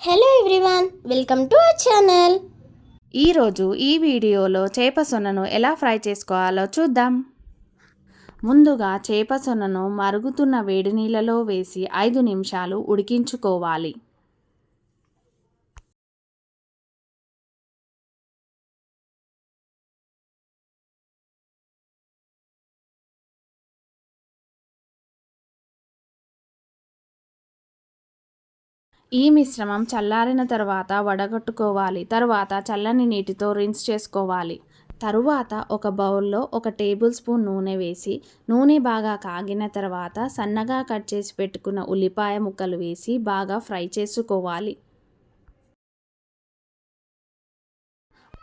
Hello everyone welcome to our channel ఈరోజు ఈ వీడియోలో చేప సొన్నను ఎలా ఫ్రై చేసుకోవాలో చూద్దాం. ముందుగా చేప సొనను మరుగుతున్న వేడి నీళ్ళలో వేసి ఐదు నిమిషాలు ఉడికించుకోవాలి. ఈ మిశ్రమం చల్లారిన తర్వాత వడగట్టుకోవాలి. తర్వాత చల్లని నీటితో రిన్స్ చేసుకోవాలి. తరువాత ఒక బౌల్లో ఒక టేబుల్ స్పూన్ నూనె వేసి నూనె బాగా కాగిన తర్వాత సన్నగా కట్ చేసి పెట్టుకున్న ఉల్లిపాయ ముక్కలు వేసి బాగా ఫ్రై చేసుకోవాలి.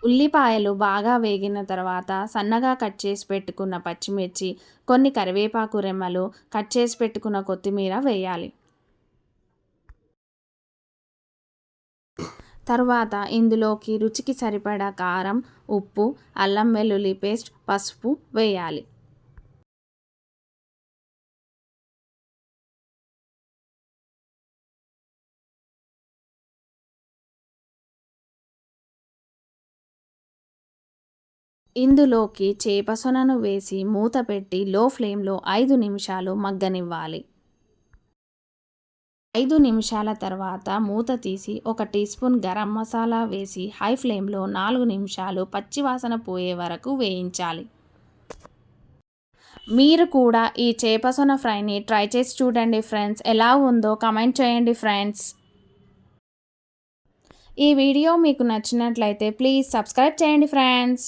ఉల్లిపాయలు బాగా వేగిన తర్వాత సన్నగా కట్ చేసి పెట్టుకున్న పచ్చిమిర్చి కొన్ని కరివేపాకు రెమ్మలు కట్ చేసి పెట్టుకున్న కొత్తిమీర వేయాలి. తర్వాత ఇందులోకి రుచికి సరిపడా కారం ఉప్పు అల్లం వెల్లుల్లి పేస్ట్ పసుపు వేయాలి. ఇందులోకి చేపసొనను వేసి మూత పెట్టి లో ఫ్లేమ్లో ఐదు నిమిషాలు మగ్గనివ్వాలి. ఐదు నిమిషాల తర్వాత మూత తీసి ఒక టీ స్పూన్ గరం మసాలా వేసి హై ఫ్లేమ్లో నాలుగు నిమిషాలు పచ్చివాసన పోయే వరకు వేయించాలి. మీరు కూడా ఈ చేపసొన ఫ్రైని ట్రై చేసి చూడండి ఫ్రెండ్స్. ఎలా ఉందో కమెంట్ చేయండి ఫ్రెండ్స్. ఈ వీడియో మీకు నచ్చినట్లయితే ప్లీజ్ సబ్స్క్రైబ్ చేయండి ఫ్రెండ్స్.